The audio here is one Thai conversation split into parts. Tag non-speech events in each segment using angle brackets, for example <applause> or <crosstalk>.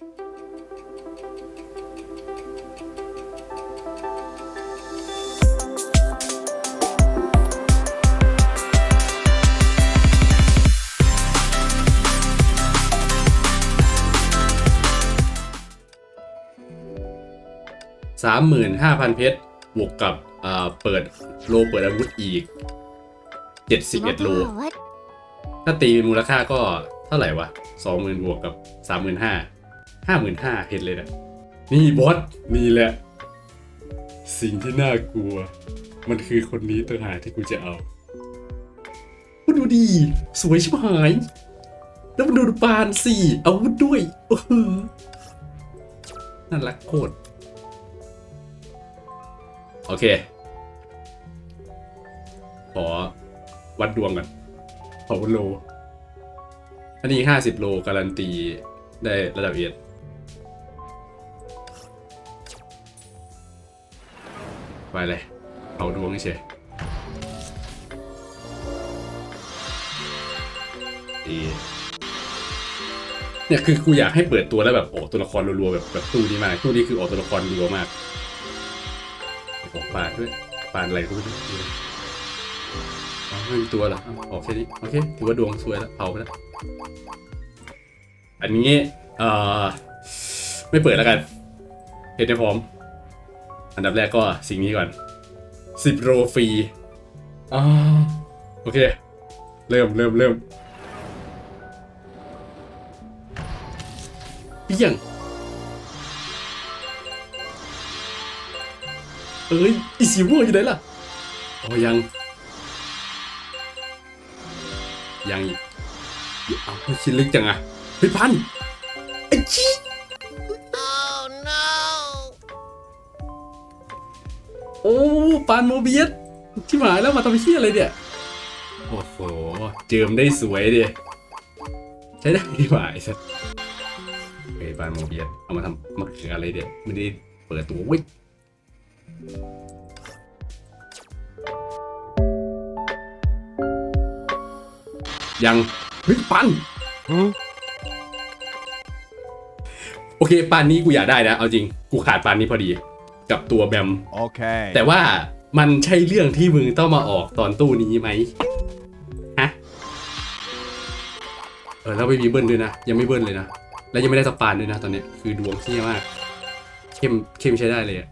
สามหมื่นห้าพันเพชรบวกกับเอ่อเปิดโลเปิดอาวุธอีกเจ็ดสิบเอ็ดโล ถ้าตีมูลค่าก็เท่าไหร่วะสองหมื่นบวกกับสามหมื่นห้า ห้าหมื่นห้าเพชรเลยนะนี่บอสนี่แหละ สิ่งที่น่ากลัว มันคือคนนี้ตัวหาที่กูจะเอาว่าดูดี สวยชิบหาย แล้วมันดูปานสี่อาวุธด้วยโอ้โหน่ารักโคตรโอเค ขอวัดดวงก่อนขอโลอันนี้ห้าสิบโลการันตีได้ระดับเอ็ด ไปเลยเอาดวงเฉยดีเนี่ยคือกูอยากให้เปิดตัวแล้วแบบออกตัวละครรัวๆแบบแบบตู้นี้มากตู้นี้คือออกตัวละครรัวมากออกปานด้วยปานอะไรก็ไม่รู้ไม่มีตัวเหรอออออกแค่นี้โอเคถือว่าดวงสวยแล้วเผาไปแล้วอันนี้เอ่อไม่เปิดแล้วกันเห็นได้พร้อม อันดับแรกก็สิ่งนี้ก่อนสิบโรฟรีอ่าโอเค เริ่มเริ่มเริ่มเปี้ยง เอ้ย อีซิวอยู่ไหนล่ะอ๋อยัง ยังอีกเอาเฮ้ยชิ้นลึกจังอะเฮ้ยพันไอ้ชี้ อ้ปานโมเบียสที่หมายแล้วมาทำเชี่ยอะไรเนี่ย โอ้โห เจิมได้สวยดิใช้ได้ดีกว่าไอ้สัสเฮ้ยปานโมเบียสเอามาทำมาคืออะไรเดี๋ยไม่ได้เปิดตัวเว้ยยังเฮ้ยปันโอเคปานนี้กูอยากได้นะ เอาจริง กูขาดปานนี้พอดี กับตัวแบม Okay. แต่ว่ามันใช่เรื่องที่มึงต้องมาออกตอนตู้นี้ไหมฮะเออแล้วไม่มีเบิ้ลด้วยนะ ยังไม่เบิ้ลเลยนะ แล้วยังไม่ได้สปานด้วยนะตอนเนี้ยคือดวงเที่ยมาก เข้มเข้มใช้ได้เลยอะ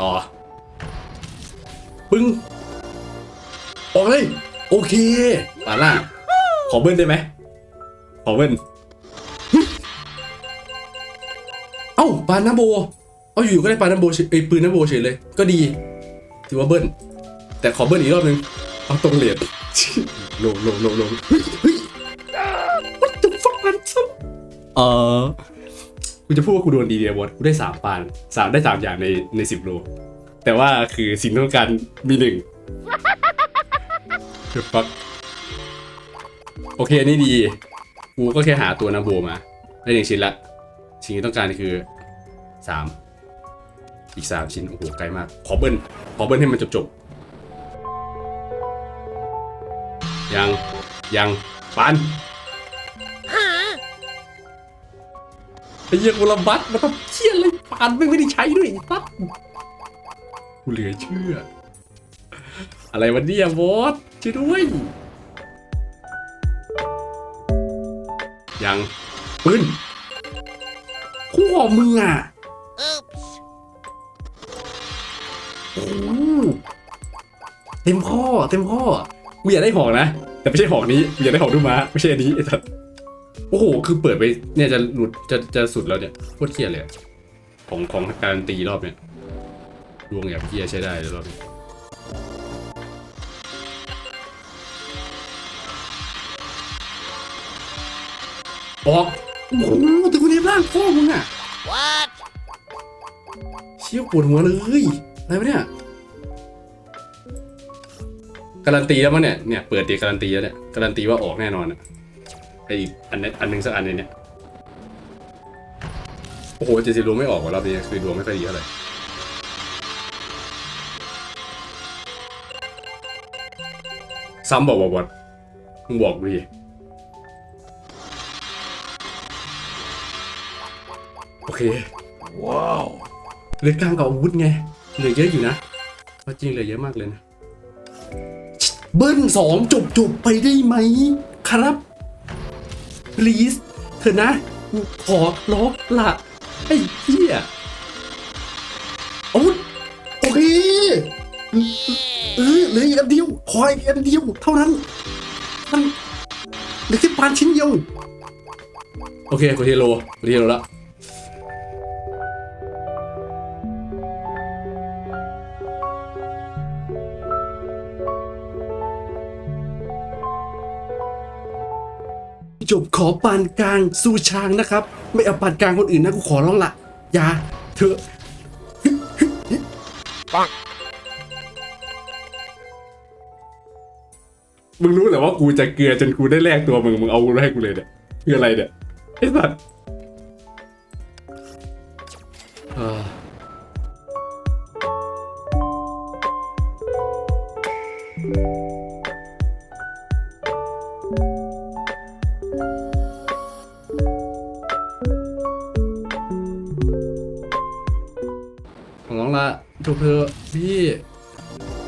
ต่อ ปึ้ง ออกเลย โอเคปาล่าขอเบิ้ลได้ไหมขอเบิ้ล อ้าปานน้ำโบ เอาอยู่ๆก็ได้ปานน้ำโบเฉยเอ้ยปืนน้ำโบเฉยเลย ก็ดี ถือว่าเบิ้ล แต่ขอเบิ้ลอีกรอบนึง เอาตรงเหรียญลงลงลงลงเฮ้ยเฮ้ย what the fuck มันซ้ำเออกูจะพูดว่ากูโดนดีเดียวอตกูได้สามปานสามได้สามอย่างในในสิบโล แต่ว่าคือสิ่งที่ต้องการมีหนึ่ง the fuck โอเคอันนี่ดี กูก็แค่หาตัวนาโบมา ได้หนึ่งชิ้นละ สิ่งที่ต้องการคือ สามอีกสามชิ้น โอ้โห ไกลมาก ขอเบิ้ล ขอเบิ้ลให้มันจบจบๆยัง ยังปัน Huh? ไอ้เหี้ยกูระบัดมันต้องเชี่ยอะไรปานไม่งไม่ได้ใช้ด้วยไอ้สัสกูเหลือเชื่อ อะไรวะเนี่ยบอสช่วยด้วย ยังปืนคู่ของมึงอะ เต็มข้อเต็มข้อกูอยากได้หอกนะ แต่ไม่ใช่หอกนี้กูอยากได้หอกดูม้าไม่ใช่อันนี้ไอ้สัสโอ้โหคือเปิดไปเนี่ยจะหลุดจะจะสุดแล้วเนี่ยโคตรเครียดเลยอะของของการันตีรอบเนี่ยดวงอย่างเคียใช้ได้เลยรอบนี้ออกโอ้โหแต่คนนี้ร่างพ่อมึงอะ What? เชี่ยวปวดหัวเลยอะไรวะเนี่ย การันตีแล้วมั้งเนี่ยเนี่ยเปิดตีการันตีแล้วเนี่ยการันตีว่าออกแน่นอนอะไออันนี้อันหนึ่งสักอันเนี่ยโอ้โหเจ็ดสิบดวงไม่ออกว่ะรอบนี้คือดวงไม่ค่อยดีเท่าไหร่ซ้ำบอกบอกบอกมึงบอกดีโอเค ว้าวเลือกตั้งกับอาวุธไงเหลือเยอะอยู่นะเอาจริงเหลือเยอะมากเลยนะ เบิ้ลสองจบจบไปได้ไหมครับ please เถอะนะ ขอร้องละไอ้เหี้ยอาวุธโอเคเออเหลืออีกอันเดียวขออีกอันเดียว เท่านั้นมันเหลือแค่ปานชิ้นเดียว โอเคกูเทโลกูเทโลแล้ว จบขอปานกลางสู่ช้างนะครับ ไม่เอาปานกลางคนอื่นนะกูขอร้องละอย่าเถอะปังมึงรู้เหรอว่ากูจะเกลือจนกูได้แลกตัวมึงมึงเอากูมาให้กูเลยเนี่ยคืออะไรเนี่ยไอ้สัตว์ ขอร้องละจบเถอะพี่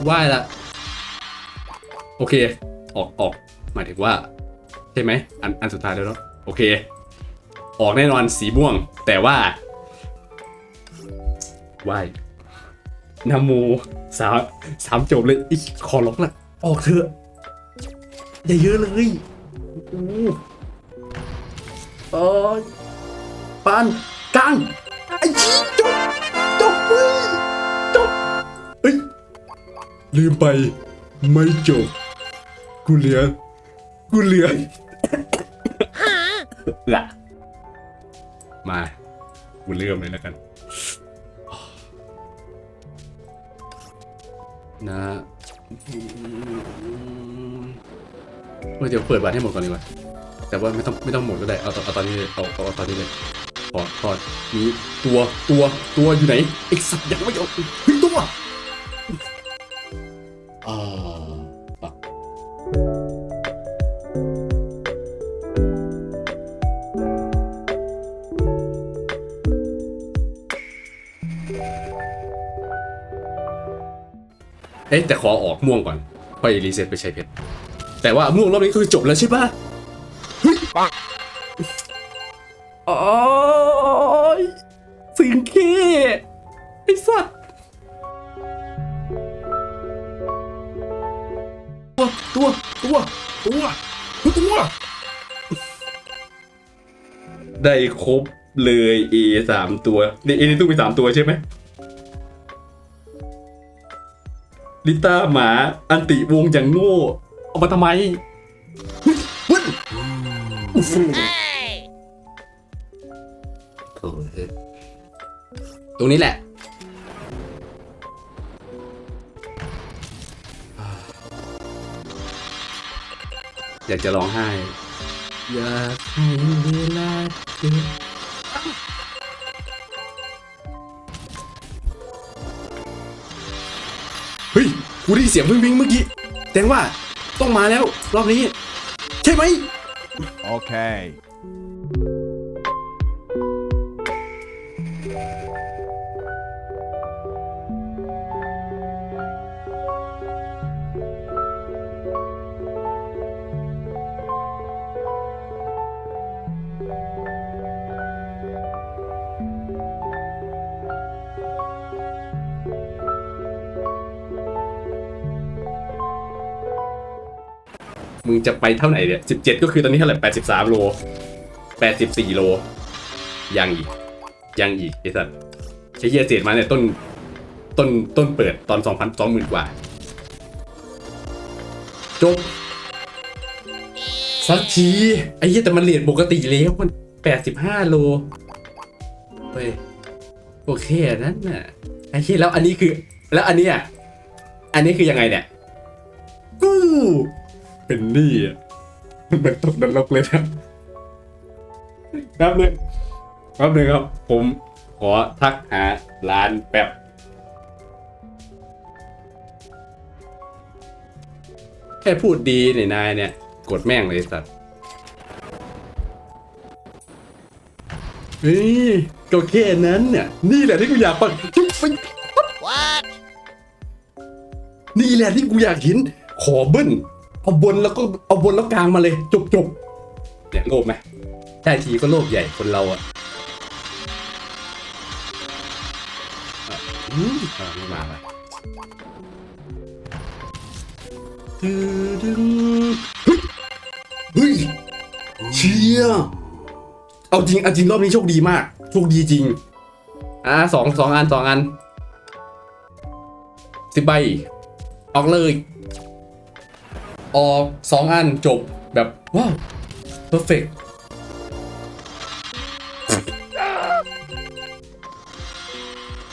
ไหว้ละ โอเค ออกออกหมายถึงว่า ใช่ไหมอันอันสุดท้ายแล้วเนาะโอเค ออกแน่นอนสีม่วง แต่ว่าไหวนาโมสามสามจบเลยอีกขอร้องละออกเถอะอย่าเยอะเลยอู้เออปานกลางไอ้ชี้จบ เอ้ยจบเฮ้ย ลืมไป ไม่จบ กูเหลือ กูเหลือละมา กูเริ่มเลยแล้วกัน นะเดี๋ยวเปิดบัตรให้หมดก่อนดีกว่าแต่ว่าไม่ต้องไม่ต้องหมดก็ได้ เอาตอนเอาตอนนี้เลยเอาเอาเอาตอนนี้เลย ขอขอนี้ตัวตัวตัวอยู่ไหนไอ้สัตว์ยังไม่เอาเฮ้ยตัวอ่าปักเอ๊ะแต่ขอออกม่วงก่อนค่อยรีเซ็ตไปใช้เพชรแต่ว่าม่วงรอบนี้คือจบแล้วใช่ปะเฮ้ยปังโอ้ย สิงเคไอ้สัตว์ตัว ตัว ตัว ตัวตัว ได้ครบเลย A สามตัวใน A นี่ตู้มีสามตัวใช่ไหมลิต้าหมา อันติวงอย่างโง่ เอามาทำไม ตรงนี้แหละ อยากจะร้องไห้ อยากให้เวลาเก็บเฮ้ย กูได้ยินเสียงวิ่งวิ่งเมื่อกี้แสดงว่าต้องมาแล้ว รอบนี้ ใช่ไหม Okay. งจะไปเท่าไหร่เนี่ยสิบเจ็ดก็คือตอนนี้เท่าไหร่แปดสิบสามโลแปดสิบสี่โล ยังอีก ยังอีกไอ้สัสไอ้เหี้ยเศษมาเนี่ยต้นต้นต้นเปิดตอนสองพันสองหมื่นกว่า จบ สักทีไอ้เหี้ยแต่มันเหรียญปกติแล้วมันแปดสิบห้าโลเฮ้ยโอเคอันนั้นน่ะไอ้เหี้ยแล้วอันนี้คือ แล้วอันนี้ยอันนี้คือยังไงเนี่ย กู เป็นหนี้อะมันเป็นตกนรกเลยนะแป๊บนึงแป๊บนึงครับ ผมขอทักหาร้านแป๊บแค่พูดดีเนี่ยนายเนี่ย กดแม่งเลยสัตว์เฮ้ยก็แค่นั้นเนี่ย นี่แหละที่กูอยากฟังจุ๊บไป What? นี่แหละที่กูอยากเห็นขอเบิ้ล เอาบนแล้วก็เอาบนแล้วกลางมาเลยจบจบเนี่ยโลภไหมได้ทีก็โลภใหญ่คนเราอะอะอืมอะไม่มาไปตึดึงเฮ้ยเฮ้ยเชียเอาจริงเอาจริงรอบนี้โชคดีมากโชคดีจริงอะสองสองอันสองอันสิบใบออกเลย ออกสองอันจบแบบว้าว perfect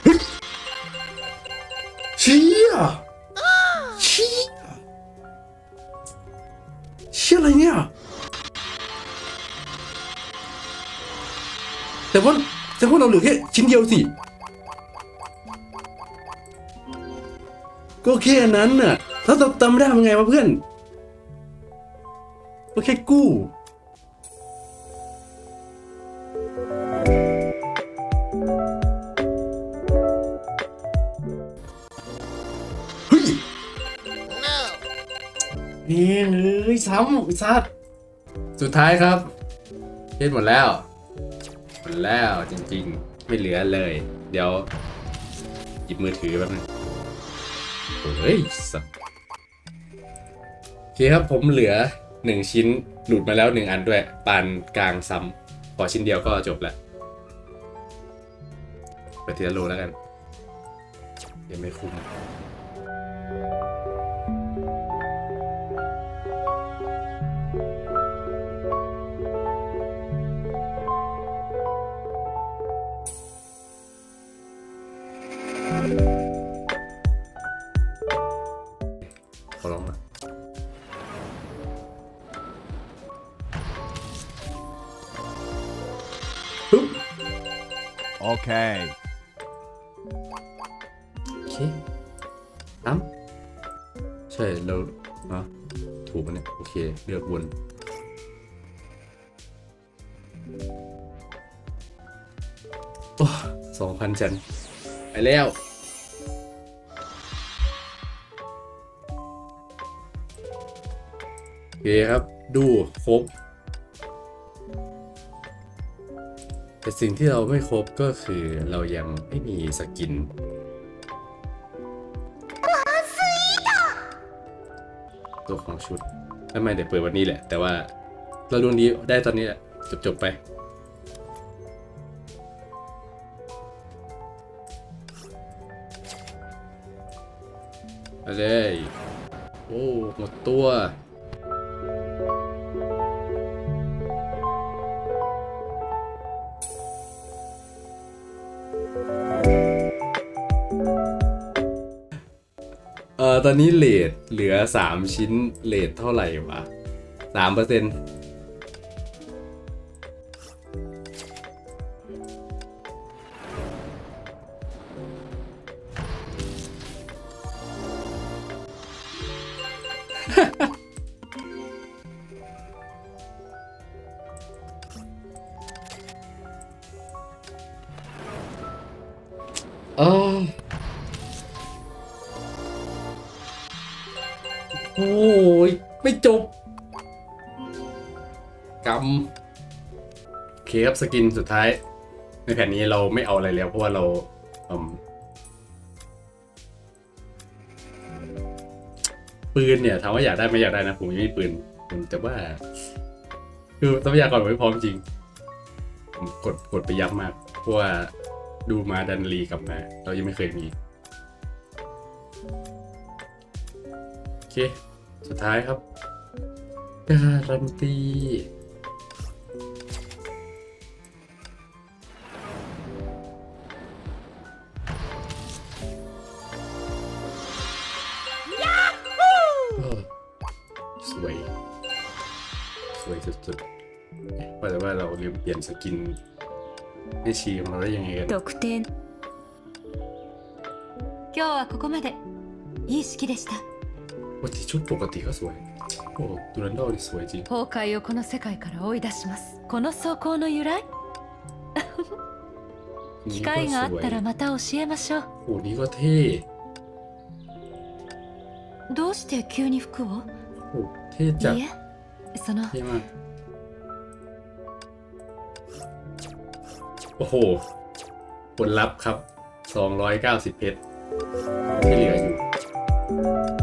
เฮ้ยเชี่ยเชี่ยเชี่ยอะไรเนี่ย แต่ว่าแต่ว่าเราเหลือแค่ชิ้นเดียวสิ ก็แค่นั้นน่ะ ถ้าเราจำไม่ได้เป็นไงวะเพื่อน ก็แค่กู้เฮ้ย No. เฮ้ยเอ้ยซ้ำไอ้สัตว์สุดท้ายครับเล่นหมดแล้วหมดแล้วจริงๆ ไม่เหลือเลย เดี๋ยว หยิบมือถือแป๊บนึงเฮ้ยสัตว์โอเคครับผมเหลือ หนึ่งชิ้นหลุดมาแล้วหนึ่งอันด้วยปานกลางซ้ำขอชิ้นเดียวก็จบแล้วไปทีละโลแล้วกันยังไม่คุ้มขอร้องละ Okay. โอเคอ้ำใช่เราอะถูกมันเนี่ย โอเค เลือกวน โอ้สองพันจันไปแล้ว โอเคครับ ดู ครบ แต่สิ่งที่เราไม่ครบก็คือเรายังไม่มีสกินตัวของชุดไม่ไม่เดี๋ยวเปิดวันนี้แหละ แต่ว่าเราดวงดีได้ตอนนี้แหละจบจบๆไปไปเลย โอ้ หมดตัว ตอนนี้เลทเหลือสามชิ้นเลทเท่าไหร่วะสามเปอร์เซ็นต์ จบกำเคครับสกินสุดท้าย ในแผ่นนี้เราไม่เอาอะไรแล้ว เพราะว่าเราปืนเนี่ยถามว่าอยากได้ไม่อยากได้นะผมยังไม่มีปืนแต่ว่า คือทรัพยากรผมไม่พร้อมจริง ผมกดกดไปยับมากเพราะว่าดูมาดันรีกลับมา เรายังไม่เคยมีโอเค สุดท้ายครับ การันตีเออสวย สวยสุดๆเอ๊ะว่าแต่ว่าเราลืมเปลี่ยนสกินให้ชีของเราได้ยังไงกัน 得点今日はここまでいい式でした วันที่ชุดปกติก็สวย โอ้ดูรันดอลนี่สวยจริง 崩壊をこの世界から追い出しますこの装甲の由来 <laughs> 機会があったらまた教えましょう โหนี้ก็เท่ どうして急に服を โหเท่จัด いいえその เท่มาก โอ้โห ผลลัพธ์ครับ 290 เพชรที่เหลืออยู่ ่。